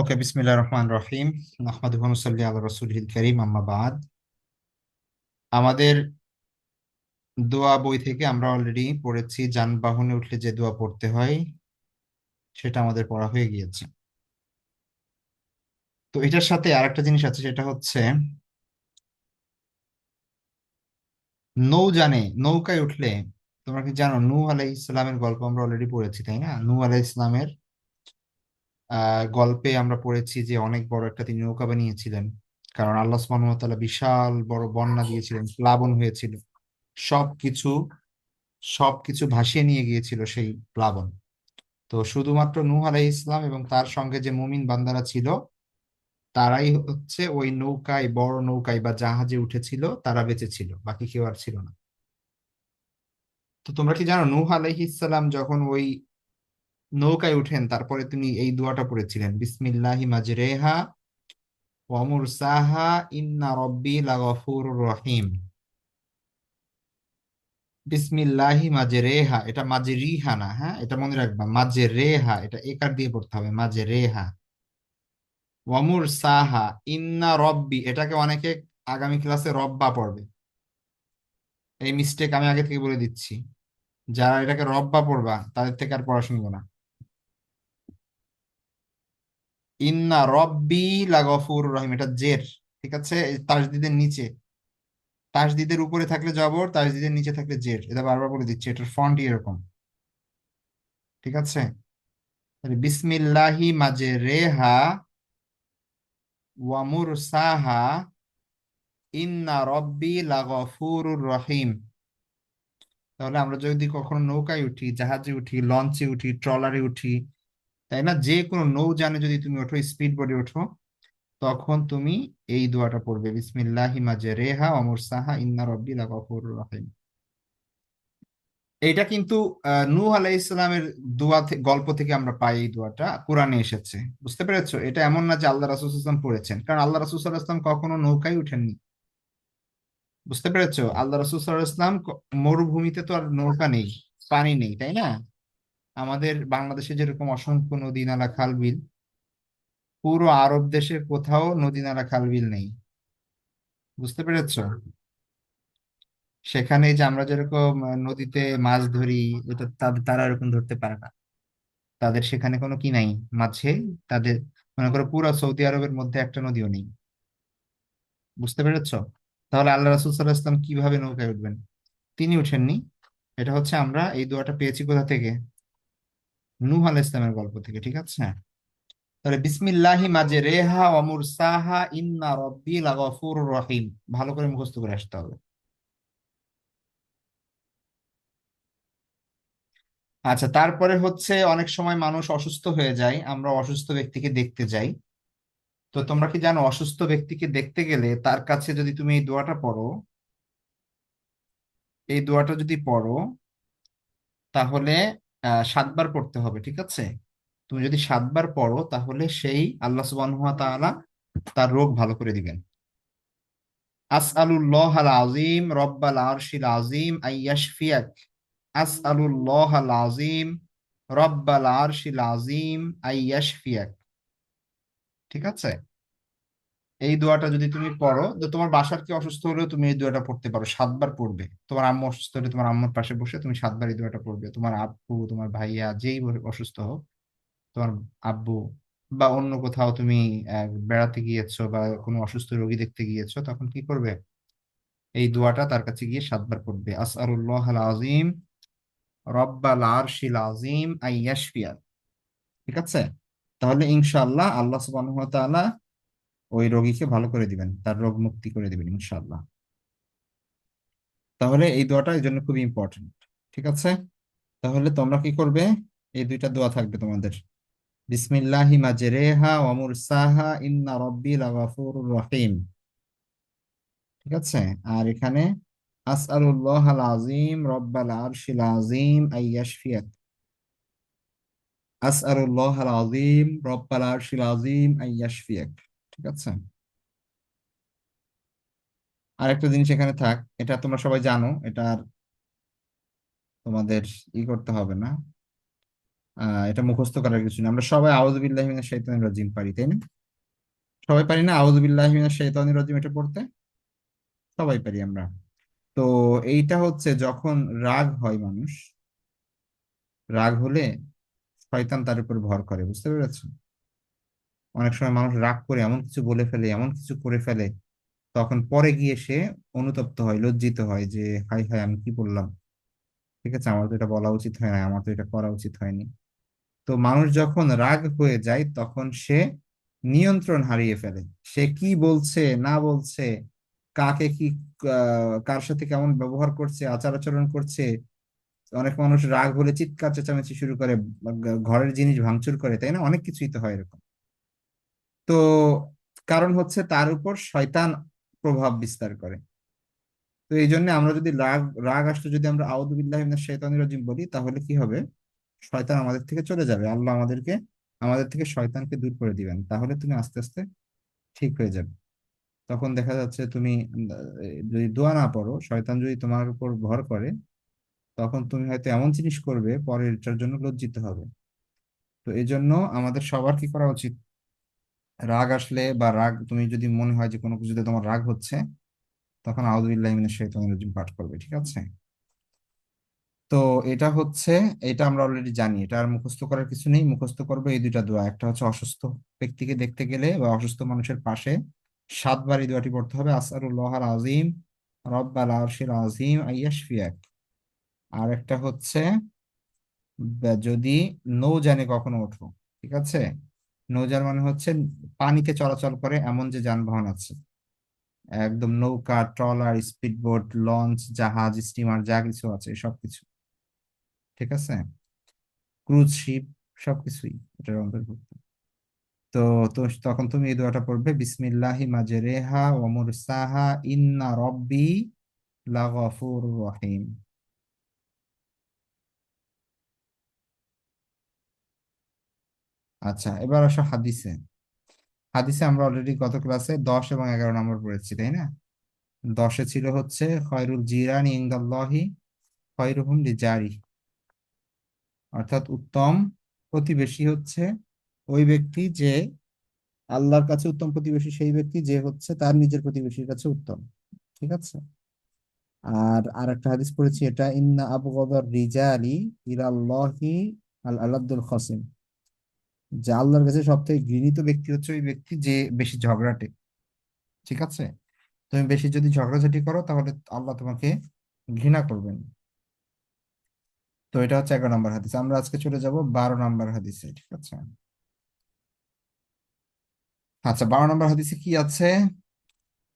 ওকে বিসমিল্লাহ রহমান রহিম আহমদুল সাল্লি আল্লাহ রসুলহিল করিম আম্মা বাদ আমাদের দোয়া বই থেকে আমরা অলরেডি পড়েছি, যানবাহনে উঠলে যে দোয়া পড়তে হয়, সেটা আমাদের পড়া হয়ে গিয়েছে। তো এটার সাথে আরেকটা জিনিস আছে, সেটা হচ্ছে নৌযানে নৌকায় উঠলে, তোমরা কি জানো, নূহ আলাই ইসলামের গল্প আমরা অলরেডি পড়েছি, তাই না? নূহ আলাই ইসলামের গল্পে আমরা পড়েছি যে অনেক বড় একটা তিনি নৌকা বানিয়েছিলেন। কারণ আল্লাহ সুবহানাহু বিশাল বড় বন্যা দিয়েছিলেন, প্লাবন হয়েছিল। সবকিছু সবকিছু ভাসিয়ে নিয়ে গিয়েছিল সেই প্লাবন। তো শুধুমাত্র নূহ আলাইহিস ইসলাম এবং তার সঙ্গে যে মুমিন বান্দারা ছিল, তারাই হচ্ছে ওই নৌকায়, বড় নৌকায় বা জাহাজে উঠেছিল, তারা বেঁচে ছিল বাকি কেউ আর ছিল না। তো তোমরা কি জানো, নূহ আলাইহিস সালাম যখন ওই নৌকায় উঠেন, তারপরে তিনি এই দোয়াটা পড়েছিলেন, বিসমিল্লাহি মাজরেহা ওয়া মুরসাহা, ইন্না রব্বি লাগফুরুর রহিম। বিসমিল্লাহি মাজরেহা এটা মাজরিহা না হ্যাঁ? এটা মনে রাখবা, মাজরেহা, এটা একার দিয়ে পড়তে হবে? মাজরেহা। ওয়ামুর সাহা ইন্না রব্বি এটাকে অনেকে আগামী ক্লাসে রব্বা পড়বে। এই মিস্টেক আমি আগে থেকে বলে দিচ্ছি। যারা এটাকে রব্বা পড়বা, তাদের থেকে আর পড়া শুনব না। ইন্না রব্বি লাগফুর রহিম, এটা জের, ঠিক আছে? তাসদিদের নিচে। তাসদিদের উপরে থাকলে জবর তাসদিদের নিচে থাকলে জের। এটা বারবার বলে দিচ্ছি, এটার ফন্ট এরকম। ঠিক আছে? বিসমিল্লাহি মাঝে রেহা ওয়ামুর সাহা ইন্না রব্বি লাগফুরুর রহিম। তাহলে আমরা যদি কখনো নৌকায় উঠি, জাহাজে উঠি, লঞ্চে উঠি, ট্রলারে উঠি তাই না? যে কোনো নৌযানে যদি তুমি ওঠো স্পিড বোটে ওঠো, তখন তুমি এই দোয়াটা পড়বে, বিসমিল্লাহি মাজরেহা ওয়া মুরসাহা ইন্না রব্বি লাগফুরুর রহিম। এইটা কিন্তু নূহ আলাইহিস সালামের দোয়া গল্প থেকে আমরা পাই এই দোয়াটা। কোরআনে এসেছে। বুঝতে পেরেছ? এটা এমন না যে আল্লাহ রাসূল সাল্লাল্লাহু পড়েছেন। কারণ আল্লাহ রাসূল সাল্লাল্লাহু আলাইহি কখনো নৌকায় উঠেননি। বুঝতে পেরেছ? আল্লাহ রাসূল সাল্লাল্লাহু আলাইহি মরুভূমিতে তো আর নৌকা নেই, পানি নেই, তাই না? আমাদের বাংলাদেশে যেরকম অসংখ্য নদী নালা খাল বিল পুরো আরব দেশে কোথাও নদী নালা খাল বিল নেই। বুঝতে পেরেছ? সেখানে যে আমরা যেরকম নদীতে মাছ ধরি, এটা তারা এরকম ধরতে পারে না। তাদের সেখানে কোনো কি নাই? মাঝে তাদের, মনে করো পুরো সৌদি আরবের মধ্যে একটা নদীও নেই। বুঝতে পেরেছ? তাহলে আল্লাহ রাসূল সাল্লাল্লাহু আলাইহি ওয়াসাল্লাম কীভাবে নৌকায় উঠবেন? তিনি উঠেননি। এটা হচ্ছে আমরা এই দোয়াটা পেয়েছি কোথা থেকে? নূহ আলাইহিস ইসলামের গল্প থেকে, ঠিক আছে? তাহলে বিসমিল্লাহি মাজরেহা ওয়া মুরসাহা ইন্না রব্বি লাগফুরুর রহিম। ভালো করে মুখস্থ করে আসতে হবে। আচ্ছা তারপরে হচ্ছে অনেক সময় মানুষ অসুস্থ হয়ে যায়, আমরা অসুস্থ ব্যক্তিকে দেখতে যাই। তো তোমরা কি জানো, অসুস্থ ব্যক্তিকে দেখতে গেলে তার কাছে যদি তুমি এই দোয়াটা পড়ো, এই দোয়াটা যদি পড়ো, তাহলে আহ, সাতবার পড়তে হবে, ঠিক আছে? তুমি যদি সাতবার পড়ো, তাহলে সেই আল্লাহ সুবহানাহু ওয়া তাআলা তার রোগ ভালো করে দিবেন। আসআলুল্লাহ আল আজিম রব্বাল আরশিল আজিম আইয়াশফিয়াক আসআলুল্লাহ আল আজিম রব্বাল আরশিল আজিম আইয়াশফিয়াক ঠিক আছে? এই দোয়াটা যদি তুমি পড়ো, তো তোমার বাসার কি অসুস্থ হলেও তুমি এই দোয়াটা পড়তে পারো, সাতবার পড়বে। তোমার আম্মু অসুস্থ হলে তোমার আম্মুর পাশে বসে তুমি সাতবার এই দোয়াটা পড়বে। তোমার আব্বু তোমার ভাইয়া যেই অসুস্থ হোক, তোমার আব্বু বা অন্য কোথাও তুমি বেড়াতে গিয়েছো বা কোনো অসুস্থ রোগী দেখতে গিয়েছো, তখন কি করবে? এই দোয়াটা তার কাছে গিয়ে সাতবার পড়বে। আসআলুল্লাহ আল আজিম রব্বাল আরশিল আজিম আইয়াশফিয়া ঠিক আছে? তাহলে ইনশাআল্লাহ আল্লাহ সুবহানাহু ওয়া তাআলা ওই রোগীকে ভালো করে দিবেন, তার রোগ মুক্তি করে দিবেন, ইনশাআল্লাহ। তাহলে এই দোয়াটা এই জন্য খুবই ইম্পর্টেন্ট ঠিক আছে? তাহলে তোমরা কি করবে? এই দুইটা দোয়া থাকবে তোমাদের। বিসমিল্লাহি মাজরেহা ওয়া মুরসাহা ইন্না লাগাফুরুর রহিম। ঠিক আছে? আর এখানে আসআলুল্লাহ আল আজিম রব্বাল আরশিল আজিম আইয়াশফিয়াক আসআলুল্লাহ আল আজিম রব্বাল আরশিল আজিম আইয়াশফিয়াক ঠিক আছে? আর একটা জিনিস এখানে থাক, এটা তোমরা সবাই জানো, এটা আর তোমাদের ই করতে হবে না। এটা মুখস্থ করার কিছু না আমরা সবাই আউযু বিল্লাহি মিনাশ শাইতানির রাজিম পারি, তাই না? সবাই পারি না আউযু বিল্লাহি মিনাশ শাইতানির রাজিম এটা পড়তে? সবাই পারি আমরা। তো এইটা হচ্ছে যখন রাগ হয় মানুষ, রাগ হলে শয়তান তার উপর ভর করে, বুঝতে পেরেছ? অনেক সময় মানুষ রাগ করে এমন কিছু বলে ফেলে, এমন কিছু করে ফেলে, তখন পরে গিয়ে সে অনুতপ্ত হয়, লজ্জিত হয় যে, হাই হাই, আমি কি বললাম? ঠিক আছে, আমার তো এটা বলা উচিত হয় না, আমার তো এটা করা উচিত হয়নি। তো মানুষ যখন রাগ হয়ে যায়, তখন সে নিয়ন্ত্রণ হারিয়ে ফেলে। সে কি বলছে, না বলছে, কাকে কি কার সাথে কেমন ব্যবহার করছে, আচার আচরণ করছে, অনেক মানুষ রাগ হলে চিৎকার চেঁচামেচি শুরু করে ঘরের জিনিস ভাঙচুর করে, তাই না? অনেক কিছুই তো হয় এরকম। তো কারণ হচ্ছে তার উপর শয়তান প্রভাব বিস্তার করে। তো এই জন্য আমরা যদি রাগ রাগ আসলে যদি আমরা আউযু বিল্লাহি মিনাশ শাইতানির রাজিম বলি, তাহলে কি হবে? শয়তান আমাদের থেকে চলে যাবে। আল্লাহ আমাদেরকে, আমাদের থেকে শয়তানকে দূর করে দিবেন। তাহলে তুমি আস্তে আস্তে ঠিক হয়ে যাবে। তখন দেখা যাচ্ছে তুমি, যদি দোয়া না পড়ো, শয়তান যদি তোমার উপর ভর করে, তখন তুমি হয়তো এমন জিনিস করবে পরে এটার জন্য লজ্জিত হবে। তো এই জন্য আমাদের সবার কি করা উচিত? রাগ আসলে বা রাগ, তুমি যদি মনে হয় যে কোনো কিছুতে তোমার রাগ হচ্ছে, তখন আউযু বিল্লাহি মিনাশ শাইতানির রাজিম পাঠ করবে, ঠিক আছে? তো এটা হচ্ছে, এটা আমরা অলরেডি জানি, এটা আর মুখস্থ করার কিছু নেই। মুখস্থ করবে এই দুইটা দোয়া, একটা হচ্ছে অসুস্থ ব্যক্তিকে দেখতে গেলে বা অসুস্থ মানুষের পাশে। সাতবার এই দোয়াটি পড়তে হবে আসআলুল্লাহ আল আজিম রব্বাল আরশিল আজিম আইয়াশফিয়াক আর একটা হচ্ছে যদি, নৌ জানে কখনো ওঠো, ঠিক আছে? নৌযান মানে হচ্ছে পানিতে চলাচল করে এমন যে যানবাহন আছে। একদম নৌকা, ট্রলার স্পিড বোট লঞ্চ, জাহাজ, স্টিমার, যা কিছু আছে সবকিছু ঠিক আছে? ক্রুজ শিপ সবকিছুই এটার অন্তর্ভুক্ত। তো তো তখন তুমি এই দোয়াটা পড়বে, বিসমিল্লাহি মাজরেহা ওয়া মুরসাহা ইন্না রব্বি লাগাফুরুর রহিম। আচ্ছা এবার আসো হাদিসে। হাদিসে আমরা অলরেডি গত ক্লাসে দশ এবং এগারো নম্বর পড়েছি, তাই না? দশে ছিল হচ্ছে, খয়রুল জিরানি ইনদাল্লাহি খয়রুহুম লিজারি। অর্থাৎ উত্তম প্রতিবেশী হচ্ছে ওই ব্যক্তি যে আল্লাহর কাছে উত্তম প্রতিবেশী, সেই ব্যক্তি যে হচ্ছে তার নিজের প্রতিবেশীর কাছে উত্তম। ঠিক আছে? আর আর একটা হাদিস পড়েছি, এটা, ইন্না আবগদার রিজালি ইলাল্লাহি আল আলাদুল খসিম। যে আল্লাহর কাছে সব থেকে ঘৃণিত ব্যক্তি হচ্ছে ওই ব্যক্তি যে বেশি ঝগড়াটে। ঠিক আছে? তুমি বেশি যদি ঝগড়াঝাটি করো, তাহলে আল্লাহ তোমাকে ঘৃণা করবেন। তো এটা হচ্ছে এগারো নম্বর হাদিস। আমরা আজকে চলে যাব বারো নম্বর হাদিসে, ঠিক আছে? আচ্ছা বারো নম্বর হাদিসে কি আছে?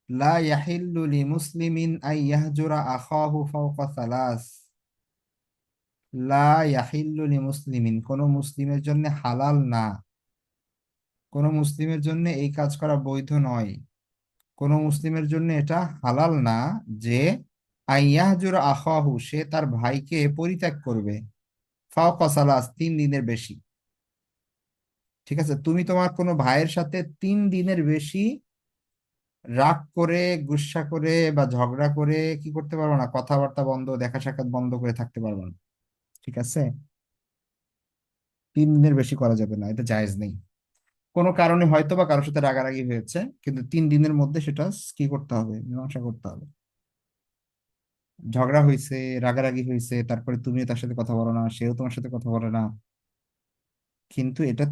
লা ইয়াহিল্লু লিমুসলিমিন আন ইয়াহজুরা আখাহু ফাওকা সালাস। লা ইয়াহিল্লু লিমুসলিমিন, কোন মুসলিমের জন্য হালাল না। কোন মুসলিমের জন্য এই কাজ করা বৈধ নয়। কোন মুসলিমের জন্য এটা হালাল না যে আন ইয়াহজুরা আখাহু, সে তার ভাইকে পরিত্যাগ করবে। ফাওকা সালাস, তিন দিনের বেশি। ঠিক আছে? তুমি তোমার কোনো ভাইয়ের সাথে তিন দিনের বেশি রাগ করে গুসসা করে বা ঝগড়া করে কি করতে পারব না? কথাবার্তা বন্ধ, দেখা সাক্ষাৎ বন্ধ করে থাকতে পারব না। ঠিক আছে? তিন দিনের বেশি করা যাবে না, এটা জায়েজ নেই। কোনো কারণে হয়তো বা কারোর সাথে রাগারাগি হয়েছে, কিন্তু তিন দিনের মধ্যে সেটা কি করতে হবে, মীমাংসা করতে হবে। ঝগড়া হয়েছে, রাগারাগি হয়েছে, তারপরে তুমিও তার সাথে কথা বলো না, সেও তোমার সাথে কথা বলে না। কিন্তু এটা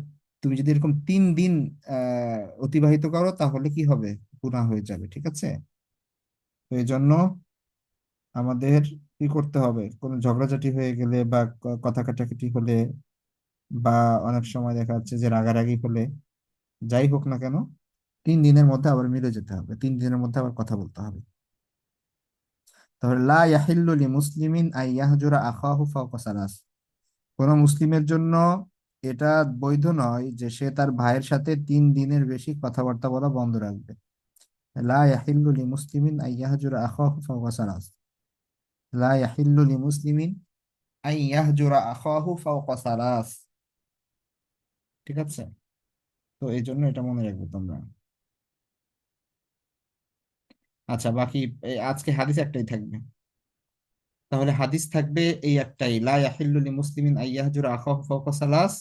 তুমি যদি এরকম তিন দিন অতিবাহিত করো, তাহলে কি হবে? গুনাহ হয়ে যাবে, ঠিক আছে? তো এই জন্য আমাদের কি করতে হবে। কোনো ঝগড়াঝাটি হয়ে গেলে বা কথা কাটাকাটি হলে বা অনেক সময় দেখা যাচ্ছে যে রাগারাগি হলে যাই হোক না কেন, তিন দিনের মধ্যে আবার মিলে যেতে হবে। তিন দিনের মধ্যে আবার কথা বলতে হবে। তাহলে লা ইয়াহিল্লু লি মুসলিমিন আই ইয়াহজুরা আখাহু ফাওকা সালাস। কোন মুসলিমের জন্য এটা বৈধ নয় যে সে তার ভাইয়ের সাথে তিন দিনের বেশি কথাবার্তা বলা বন্ধ রাখবে। লা ইয়াহিল্লু লি মুসলিমিন আই ইয়াহজুরা আখাহু ফাওকা সালাস। লা ইয়াহিল্লু লি মুসলিমিন আই ইয়াহজুরা আখাহু ফাওকা সালাস ঠিক আছে? তো এই জন্য এটা মনে রাখবে তোমরা। আচ্ছা বাকি আজকে হাদিস একটাই থাকবে। তাহলে হাদিস থাকবে এই একটাই, লা ইয়াহিল্লু লিমুসলিমিন আইয়াহজুরা আখাহু ফাওকা সালাস।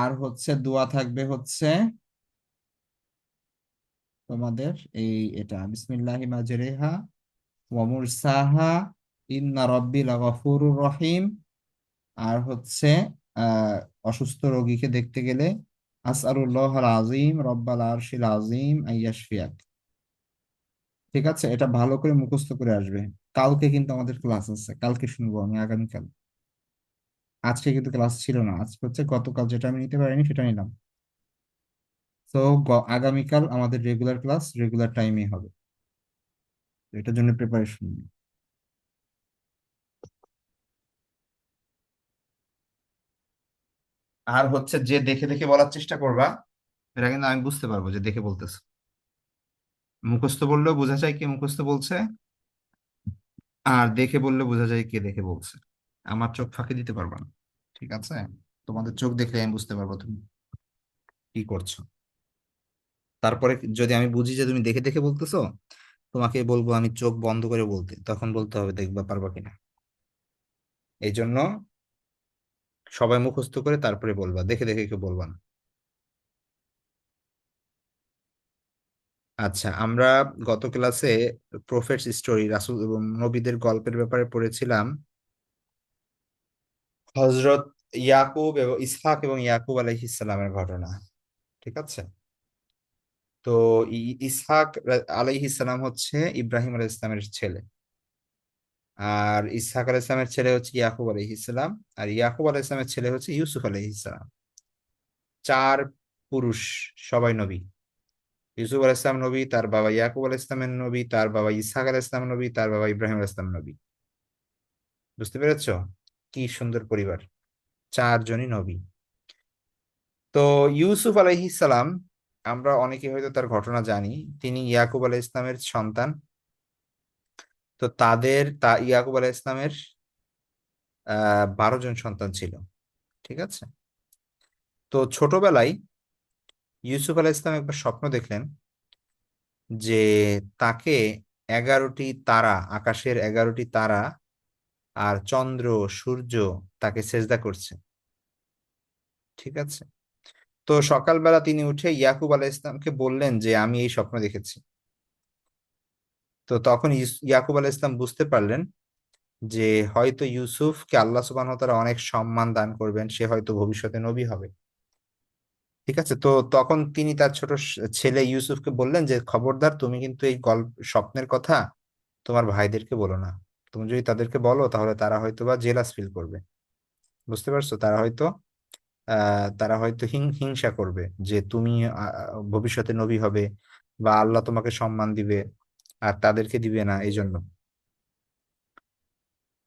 আর হচ্ছে দোয়া থাকবে হচ্ছে তোমাদের এই এটা, বিসমিল্লাহি মাজরিহা। ওয়া মুরসাহা, ইন্না রাব্বি লাগাফুরুর রহিম। আর হচ্ছে অসুস্থ রোগীকে দেখতে গেলে আসআলুল্লাহ আল আজিম রব্বাল আরশিল আজিম আইয়াশফিয়াক ঠিক আছে? এটা ভালো করে মুখস্থ করে আসবে। কালকে কিন্তু আমাদের ক্লাস আছে। কালকে শুনব আমি আগামীকাল। আজকে কিন্তু ক্লাস ছিল না। আজকে হচ্ছে গতকাল যেটা আমি নিতে পারিনি সেটা নিলাম। তো আগামীকাল আমাদের রেগুলার ক্লাস, রেগুলার টাইমে হবে। এটার জন্য প্রিপারেশন আর হচ্ছে যে দেখে দেখে বলার চেষ্টা করবা এটা কিন্তু আমি বুঝতে পারব যে দেখে বলতেছো। মুখস্থ বললেও বোঝা যায় কে মুখস্থ বলছে, আর দেখে বললে বোঝা যায় কে দেখে বলছে। আমার চোখ ফাঁকি দিতে পারবা না, ঠিক আছে? তোমাদের চোখ দেখলে আমি বুঝতে পারব তুমি কি করছ। তারপরে যদি আমি বুঝি যে তুমি দেখে দেখে বলতেছো তোমাকে বলব আমি চোখ বন্ধ করে বলতে, তখন বলতে হবে দেখবা পারবা কিনা। এই জন্য সবাই মুখস্থ করে তারপরে বলবা, দেখে দেখে কেউ বলবা না। আচ্ছা আমরা গত ক্লাসে প্রফেটস স্টোরি, রাসুল এবং নবীদের গল্পের ব্যাপারে পড়েছিলাম। হজরত ইয়াকুব এবং ইসহাক এবং ইয়াকুব আলাইহিস ঘটনা, ঠিক আছে? তো ইসহাক আলাইহিস সালাম হচ্ছে ইব্রাহিম আলাইহিস ইসলামের ছেলে। আর ইসহাক আলাইহিস সালামের ছেলে হচ্ছে ইয়াকুব আলাইহিস ইসলাম আর ইয়াকুব আলাইহিস সালামের ছেলে হচ্ছে ইউসুফ আলাইহিস ইসলাম চার পুরুষ, সবাই নবী। ইউসুফ আলাইহিস সালাম নবী, তার বাবা ইয়াকুব আলাইহিস সালামের নবী, তার বাবা ইসহাক আলাইহিস সালাম নবী, তার বাবা ইব্রাহিম আলাইহিস সালাম নবী। বুঝতে পেরেছ? কি সুন্দর পরিবার। চারজনই নবী। তো ইউসুফ আলাইহিস সালাম আমরা অনেকে হয়তো তার ঘটনা জানি। তিনি ইয়াকুব আলাইহিস ইসলামের সন্তান। তো তাদের, তা, ইয়াকুব আলাইহিস ইসলামের বারো জন সন্তান ছিল। ঠিক আছে? তো ছোটবেলায় ইউসুফ আলাইহিস ইসলাম একবার স্বপ্ন দেখলেন যে তাকে এগারোটি তারা, আকাশের এগারোটি তারা আর চন্দ্র, সূর্য তাকে সেজদা করছে। ঠিক আছে? তো সকালবেলা তিনি উঠে ইয়াকুব আলাইহিস ইসলামকে বললেন যে, আমি এই স্বপ্ন দেখেছি। তো তখন ইয়াকুব আলাইহিস ইসলাম বুঝতে পারলেন যে, হয়তো ইউসুফকে আল্লাহ ওয়া তাআলা অনেক সম্মান দান করবেন, সে হয়তো ভবিষ্যতে নবী হবে। ঠিক আছে? তো তখন তিনি তার ছোট ছেলে ইউসুফকে বললেন যে, খবরদার, তুমি কিন্তু এই গল্প, স্বপ্নের কথা তোমার ভাইদেরকে বলো না। তুমি যদি তাদেরকে বলো, তাহলে তারা হয়তো বা জেলাস ফিল করবে। বুঝতে পারছ? তারা হয়তো তারা হয়তো হিংসা করবে যে তুমি ভবিষ্যতে নবী হবে বা আল্লাহ তোমাকে সম্মান দিবে আর তাদেরকে দিবে না এই জন্য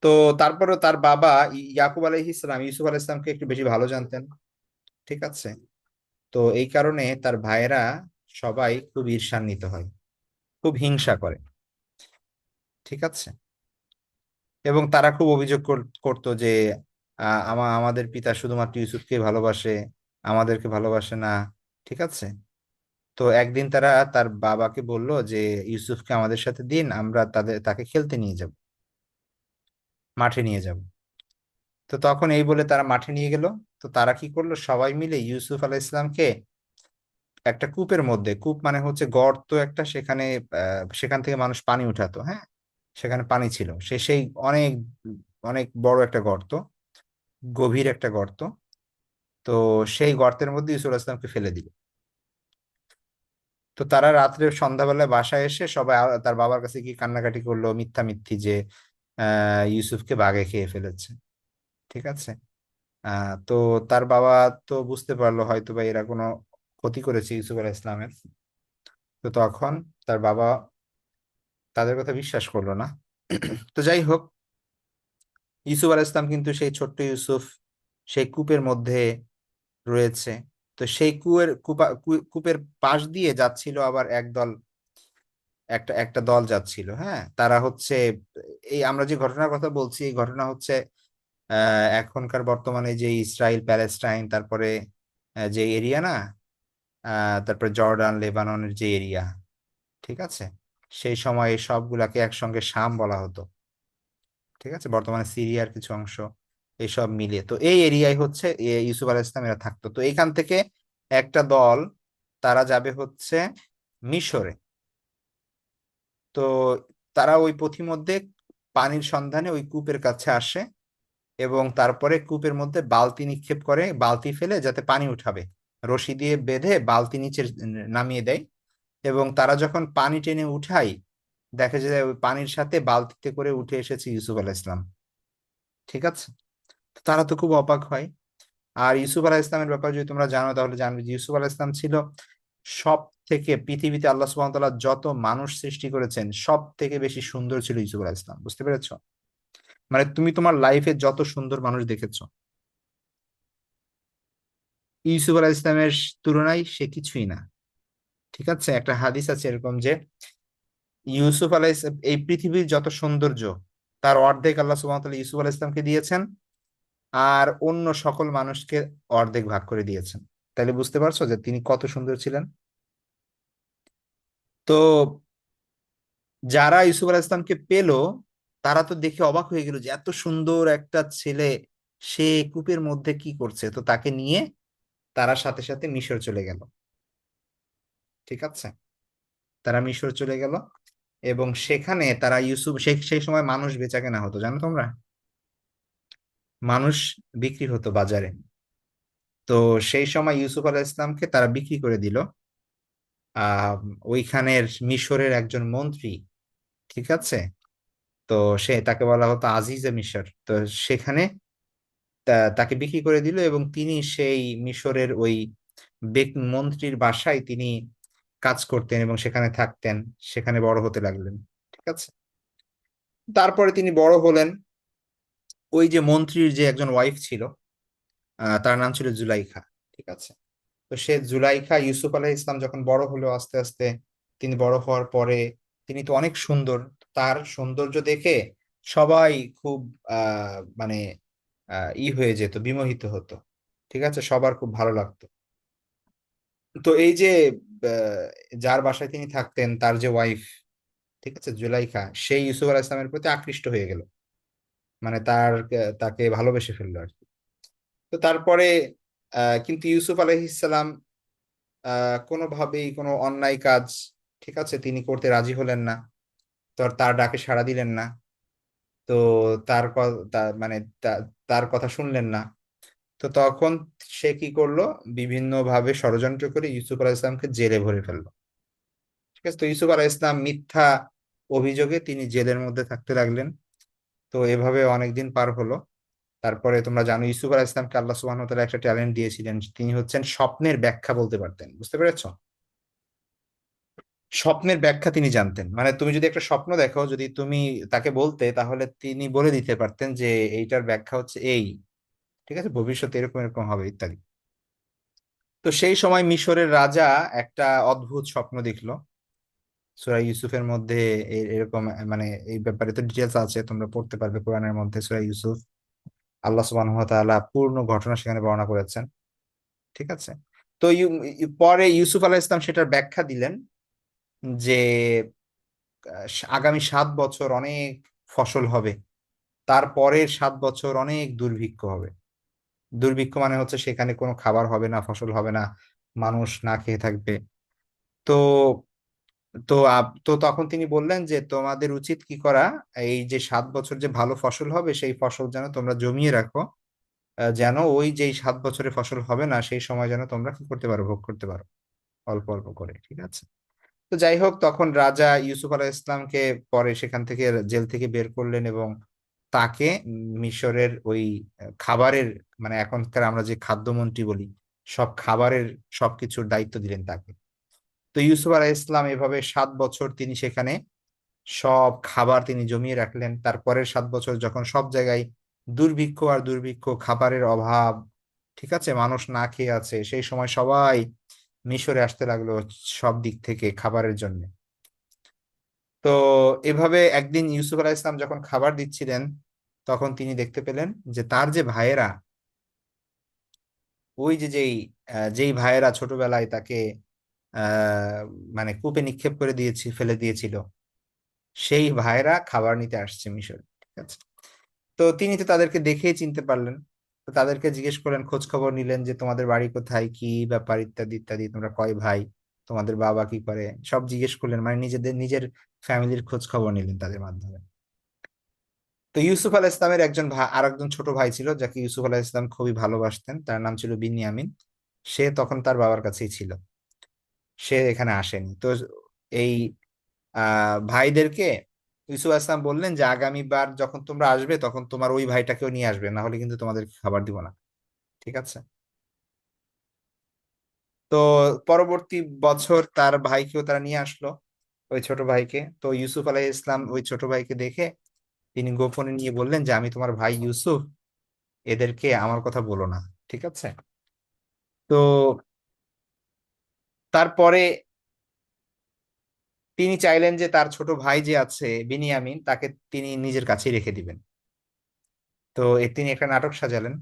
তো তারপরে তার বাবা ইয়াকুব আলাইহিস সালাম, ইউসুফ আলাইহিস সালামকে একটু বেশি ভালো জানতেন, ঠিক আছে? তো এই কারণে তার ভাইয়েরা সবাই খুব ঈর্ষান্বিত হয়, খুব হিংসা করে, ঠিক আছে? এবং তারা খুব অভিযোগ কর- করতো যে আমা, আমাদের পিতা শুধুমাত্র ইউসুফকে ভালোবাসে, আমাদেরকে ভালোবাসে না, ঠিক আছে? তো একদিন তারা তার বাবাকে বলল যে, ইউসুফকে আমাদের সাথে দিন, আমরা তাদের, তাকে খেলতে নিয়ে যাব, মাঠে নিয়ে যাব। তো তখন এই বলে তারা মাঠে নিয়ে গেল। তো তারা কি করল? সবাই মিলে ইউসুফ আলাহ ইসলামকে একটা কূপের মধ্যে, কূপ মানে হচ্ছে গর্ত একটা, সেখানে সেখান থেকে মানুষ পানি উঠাতো হ্যাঁ? সেখানে পানি ছিল। সে, সেই অনেক অনেক বড় একটা গর্ত। গভীর একটা গর্ত। তো সেই গর্তের মধ্যে ইউসুফ আলাইহিস সালামকে ফেলে দিল। তো তারা রাত্রে সন্ধ্যাবেলায় বাসায় এসে সবাই তার বাবার কাছে কি কান্নাকাটি করল মিথ্যা মিথ্যি যে ইউসুফকে বাঘে খেয়ে ফেলেছে। ঠিক আছে? তো তার বাবা তো বুঝতে পারল হয়তো বা এরা কোনো ক্ষতি করেছে ইউসুফ আলাহ ইসলামের তো তখন তার বাবা তাদের কথা বিশ্বাস করল না। তো যাই হোক ইউসুফ আলাইহিস ইসলাম কিন্তু সেই ছোট্ট ইউসুফ, সেই কূপের মধ্যে রয়েছে। তো সেই কুয়ের কূপা, কূপের পাশ দিয়ে যাচ্ছিল আবার একদল একটা একটা দল যাচ্ছিল হ্যাঁ? তারা হচ্ছে, এই আমরা যে ঘটনার কথা বলছি, এই ঘটনা হচ্ছে এখনকার বর্তমানে যে ইসরায়েল, প্যালেস্টাইন, তারপরে যে এরিয়া না তারপরে জর্ডান, লেবাননের যে এরিয়া, ঠিক আছে? সেই সময় সবগুলাকে একসঙ্গে শাম বলা হতো। ঠিক আছে? বর্তমানে সিরিয়ার কিছু অংশ এইসব মিলিয়ে। তো এই এরিয়ায় হচ্ছে ইউসুফ আলাহ ইসলাম এরা থাকতো। তো এখান থেকে একটা দল, তারা যাবে হচ্ছে মিশরে। তো তারা ওই পথিমধ্যে পানির সন্ধানে ওই কূপের কাছে আসে এবং তারপরে কূপের মধ্যে বালতি নিক্ষেপ করে, বালতি ফেলে যাতে পানি উঠাবে। রশি দিয়ে বেঁধে বালতি নিচে নামিয়ে দেয় এবং তারা যখন পানি টেনে উঠায় দেখা যায় ওই পানির সাথে বালতিতে করে উঠে এসেছে ইউসুফ আলাহ ইসলাম। ঠিক আছে? তারা তো খুব অবাক হয়। আর ইউসুফ আলাহ ইসলামের ব্যাপারে যদি তোমরা জানো, তাহলে জানবে যে ইউসুফ আলাহ ইসলাম ছিল সব থেকে পৃথিবীতে আল্লাহ ওয়া যত মানুষ সৃষ্টি করেছেন সব থেকে বেশি সুন্দর ছিল ইউসুফ আলাহ ইসলাম। বুঝতে পেরেছ? মানে তুমি তোমার লাইফে যত সুন্দর মানুষ দেখেছ, ইউসুফ আলাহ ইসলামের তুলনায় সে কিছুই না। ঠিক আছে? একটা হাদিস আছে এরকম যে ইউসুফ ইসলাম, এই পৃথিবীর যত সৌন্দর্য, তার অর্ধেক আল্লাহ তাআলা ইউসুফ আলাহ ইসলামকে দিয়েছেন আর অন্য সকল মানুষকে অর্ধেক ভাগ করে দিয়েছেন। তাহলে বুঝতে পারছ যে তিনি কত সুন্দর ছিলেন? তো যারা ইউসুফ আলাহ ইসলামকে পেল, তারা তো দেখে অবাক হয়ে গেল যে এত সুন্দর একটা ছেলে, সে কূপের মধ্যে কি করছে? তো তাকে নিয়ে তারা সাথে সাথে মিশর চলে গেল। ঠিক আছে? তারা মিশর চলে গেল। এবং সেখানে তারা ইউসুফ সেই সেই সময় মানুষ বেচা কেনা হতো, জানো তোমরা? মানুষ বিক্রি হতো বাজারে। তো সেই সময় ইউসুফ আলাহ ইসলামকে তারা বিক্রি করে দিল। আহ, ওইখানের মিশরের একজন মন্ত্রী, ঠিক আছে? তো সে, তাকে বলা হতো আজিজে মিশর। তো সেখানে তাকে বিক্রি করে দিল এবং তিনি সেই মিশরের ওই মন্ত্রীর বাসায় তিনি কাজ করতেন এবং সেখানে থাকতেন, সেখানে বড় হতে লাগলেন, ঠিক আছে? তারপরে তিনি বড় হলেন। ওই যে মন্ত্রীর যে একজন ওয়াইফ ছিল তার নাম ছিল জুলাইখা, ঠিক আছে? তো সে জুলাইখা, ইউসুফ আলাহ ইসলাম যখন বড় হলো, আস্তে আস্তে তিনি বড় হওয়ার পরে তিনি তো অনেক সুন্দর, তার সৌন্দর্য দেখে সবাই খুব মানে ই হয়ে যেত, বিমোহিত হতো, ঠিক আছে? সবার খুব ভালো লাগতো। তো এই যে যার বাসায় তিনি থাকতেন, তার যে ওয়াইফ ঠিক আছে, জুলাইখা, সেই ইউসুফ আলাহ ইসলামের প্রতি আকৃষ্ট হয়ে গেল। মানে তার তাকে ভালোবেসে ফেলল আর কি। তো তারপরে কিন্তু ইউসুফ আলহিসাল্লাম কোনোভাবেই কোনো অন্যায় কাজ, ঠিক আছে, তিনি করতে রাজি হলেন না। তো তার ডাকে সাড়া দিলেন না। তো তার মানে তার কথা শুনলেন না। তো তখন সে কি করল? বিভিন্ন ভাবে ষড়যন্ত্র করে ইউসুফ আলাহ ইসলামকে জেলে ভরে ফেলল। ঠিক আছে? তো ইউসুফ আলাহ ইসলাম মিথ্যা অভিযোগে তিনি জেলের মধ্যে থাকতে লাগলেন। তো এভাবে অনেকদিন পার হলো। তারপরে তোমরা জানো, ইউসুফ আলাহ ইসলামকে আল্লাহ ওয়া একটা ট্যালেন্ট দিয়েছিলেন। তিনি হচ্ছেন স্বপ্নের ব্যাখ্যা বলতে পারতেন। বুঝতে পেরেছ? স্বপ্নের ব্যাখ্যা তিনি জানতেন। মানে তুমি যদি একটা স্বপ্ন দেখো, যদি তুমি তাকে বলতে, তাহলে তিনি বলে দিতে পারতেন যে এইটার ব্যাখ্যা হচ্ছে এই। ঠিক আছে? ভবিষ্যতে এরকম এরকম হবে ইত্যাদি। তো সেই সময় মিশরের রাজা একটা অদ্ভুত স্বপ্ন দেখল। সূরা ইউসুফের মধ্যে এরকম মানে এই ব্যাপারে তো ডিটেলস আছে, তোমরা পড়তে পারবে কোরআনের মধ্যে সূরা ইউসুফ। আল্লাহ সুবহানাহু ওয়া তাআলা পূর্ণ ঘটনা সেখানে বর্ণনা করেছেন। ঠিক আছে? তো পরে ইউসুফ আলাহ ইসলাম সেটার ব্যাখ্যা দিলেন যে আগামী সাত বছর অনেক ফসল হবে, তারপরের সাত বছর অনেক দুর্ভিক্ষ হবে। দুর্ভিক্ষ মানে হচ্ছে সেখানে কোনো খাবার হবে না, ফসল হবে না, মানুষ না খেয়ে থাকবে। তো তো তো তখন তিনি বললেন যে, তোমাদের উচিত কি করা? এই যে সাত বছর যে ভালো ফসল হবে, সেই ফসল যেন তোমরা জমিয়ে রাখো। যেন ওই যেই সাত বছরে ফসল হবে না, সেই সময় যেন তোমরা কি করতে পারো, ভোগ করতে পারো। অল্প অল্প করে, ঠিক আছে? তো যাই হোক, তখন রাজা ইউসুফ আলাহ ইসলামকে পরে সেখান থেকে জেল থেকে বের করলেন এবং তাকে মিশরের ওই, খাবারের মানে এখনকার আমরা যে খাদ্যমন্ত্রী বলি, সব খাবারের সবকিছুর দায়িত্ব দিলেন তাকে। তো ইউসুফ আলাহ ইসলাম এভাবে সাত বছর তিনি সেখানে সব খাবার তিনি জমিয়ে রাখলেন। তারপরের সাত বছর যখন সব জায়গায় দুর্ভিক্ষ আর দুর্ভিক্ষ, খাবারের অভাব, ঠিক আছে, মানুষ না খেয়ে আছে, সেই সময় সবাই মিশরে আসতে লাগল সব দিক থেকে খাবারের জন্য। তো এভাবে একদিন ইউসুফ আলাহ ইসলাম যখন খাবার দিচ্ছিলেন তখন তিনি দেখতে পেলেন যে তার যে ভাইয়েরা, ওই যে যেই যেই ভাইয়েরা ছোটবেলায় তাকে মানে কূপে নিক্ষেপ করে দিয়েছি, ফেলে দিয়েছিল, সেই ভাইয়েরা খাবার নিতে আসছে মিশর, ঠিক আছে? তো তিনি তো তাদেরকে দেখেই চিনতে পারলেন। তো তাদেরকে জিজ্ঞেস করলেন, খোঁজ খবর নিলেন যে তোমাদের বাড়ি কোথায়, কি ব্যাপার, ইত্যাদি ইত্যাদি, তোমরা কয় ভাই, তোমাদের বাবা কি করে? সব জিজ্ঞেস করলেন মানে নিজেদের, নিজের ফ্যামিলির খোঁজ খবর নিলেন তাদের মাধ্যমে। তো ইউসুফ আলাহ ইসলামের একজন আর একজন ছোট ভাই ছিল যাকে ইউসুফ আলাহ ইসলাম খুবই ভালোবাসতেন। তার নাম ছিল বিনিয়ামিন। সে তখন তার বাবার কাছেই ছিল। সে এখানে আসেনি। তো এই ভাইদেরকে ইউসুফ আসলাম বললেন যে আগামীবার যখন তোমরা আসবে, তখন তোমার ওই ভাইটাকেও নিয়ে আসবে। না হলে কিন্তু তোমাদের খাবার দিব না। ঠিক আছে? তো পরবর্তী বছর তার ভাইকেও তারা নিয়ে আসলো, ওই ছোট ভাইকে। তো ইউসুফ আলাহ ইসলাম ওই ছোট ভাইকে দেখে তিনি গোপনে নিয়ে বললেন যে আমি তোমার ভাই ইউসুফ এদেরকে আমার কথা বলো না। ঠিক আছে? তো তারপরে তিনি চাইলেন যে তার ছোট ভাই যে আছে বিনিয়ামিন তাকে তিনি নিজের কাছেই রেখে দিবেন। তো তিনি একটা নাটক সাজালেন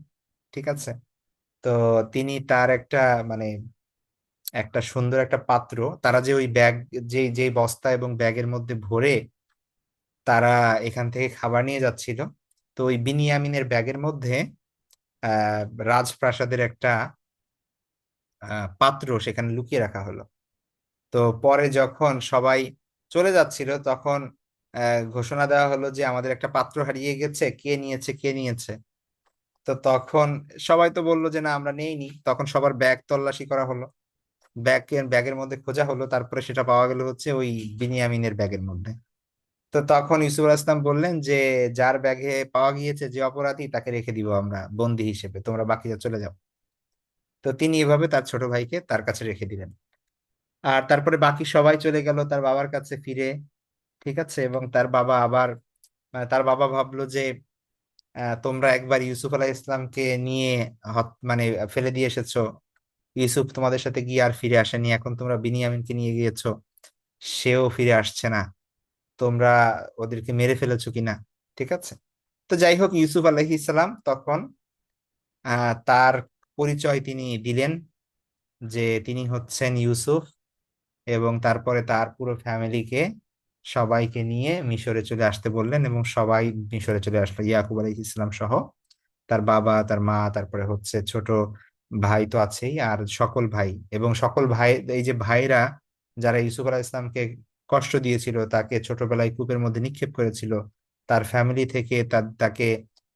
ঠিক আছে? তো তিনি তার একটা মানে একটা সুন্দর একটা পাত্র তারা যে ওই ব্যাগ যে যে বস্তা এবং ব্যাগের মধ্যে ভরে তারা এখান থেকে খাবার নিয়ে যাচ্ছিল। তো ওই বিনিয়ামিনের ব্যাগের মধ্যে রাজপ্রাসাদের একটা পাত্র সেখানে লুকিয়ে রাখা হলো। তো পরে যখন সবাই চলে যাচ্ছিল, তখন ঘোষণা দেওয়া হলো যে আমাদের একটা পাত্র হারিয়ে গেছে, কে নিয়েছে কে নিয়েছে। তো তখন সবাই তো বলল যে না, আমরা নেইনি। তখন সবার ব্যাগ তল্লাশি করা হলো। ব্যাগ ব্যাগের মধ্যে খোঁজা হলো। তারপরে সেটা পাওয়া গেল হচ্ছে ওই বিনিয়ামিনের ব্যাগের মধ্যে। তো তখন ইউসুফ আলাইহিস সালাম বললেন যে, যার ব্যাগে পাওয়া গিয়েছে যে অপরাধী, তাকে রেখে দিব আমরা, বন্দী হিসেবে, তোমরা বাকিরা চলে যাও। তো তিনি এভাবে তার ছোট ভাইকে তার কাছে রেখে দিলেন। আর তারপরে বাকি সবাই চলে গেল তার বাবার কাছে ফিরে, ঠিক আছে? এবং তার বাবা আবার তার বাবা ভাবলো যে তোমরা একবার ইউসুফ আলাহ ইসলামকে নিয়ে মানে ফেলে দিয়ে এসেছ। ইউসুফ তোমাদের সাথে গিয়ে আর ফিরে আসেনি। এখন তোমরা বিনিয়ামিনকে নিয়ে গিয়েছো। সেও ফিরে আসছে না। তোমরা ওদেরকে মেরে ফেলেছো কিনা, ঠিক আছে? তো যাই হোক, ইউসুফ আলাইহিস ইসলাম তখন তার পরিচয় তিনি দিলেন যে তিনি হচ্ছেন ইউসুফ এবং তারপরে তার পুরো ফ্যামিলিকে সবাইকে নিয়ে মিশরে চলে আসতে বললেন এবং সবাই মিশরে চলে আসলো। ইয়াকুব আলাইহিস ইসলাম সহ তার বাবা, তার মা, তারপরে হচ্ছে ছোট ভাই তো আছেই, আর সকল ভাই এবং সকল ভাই, এই যে ভাইরা যারা ইউসুফ আলাহ ইসলামকে কষ্ট দিয়েছিল তাকে ছোটবেলায় কূপের মধ্যে নিক্ষেপ করেছিল। তার ফ্যামিলি থেকে তাকে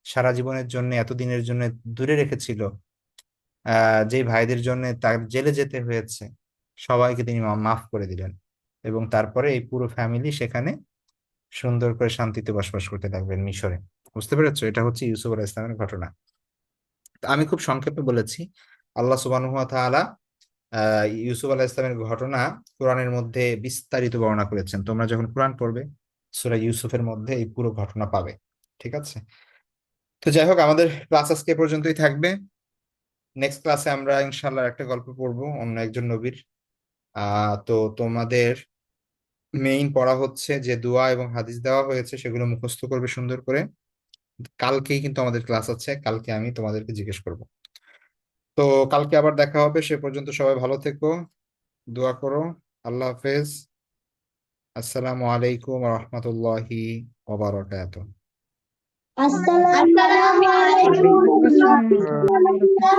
সারা জীবনের জন্য এতদিনের জন্য দূরে রেখেছিল। যে ভাইদের জন্য তার জেলে যেতে হয়েছে সবাইকে তিনি মাফ করে দিলেন এবং তারপরে এই পুরো ফ্যামিলি সেখানে সুন্দর করে শান্তিতে বসবাস করতে থাকবেন মিশরে। বুঝতে পেরেছ? এটা হচ্ছে ইউসুফ আলাহ ইসলামের ঘটনা। আমি খুব সংক্ষেপে বলেছি আল্লাহ আহ, ইউসুফ আলাহ ইসলামের ঘটনা কোরআনের মধ্যে বিস্তারিত বর্ণনা করেছেন। তোমরা যখন কোরআন পড়বে, সূরা ইউসুফের মধ্যে এই পুরো ঘটনা পাবে। ঠিক আছে? তো যাই হোক, আমাদের ক্লাস আজকে পর্যন্তই থাকবে। নেক্সট ক্লাসে আমরা ইনশাল্লাহ একটা গল্প পড়ব, অন্য একজন নবীর। আহ, তো তোমাদের মেইন পড়া হচ্ছে যে দোয়া এবং হাদিস দেওয়া হয়েছে, সেগুলো মুখস্থ করবে সুন্দর করে। কালকেই কিন্তু আমাদের ক্লাস আছে, কালকে আমি তোমাদেরকে জিজ্ঞেস করব। তো কালকে আবার দেখা হবে, সে পর্যন্ত সবাই ভালো থেকো, দোয়া করো, আল্লাহ হাফেজ। আসসালামু আলাইকুম রহমতুল্লাহি ওবারাকাতুহ আসসালামু আলাইকুম।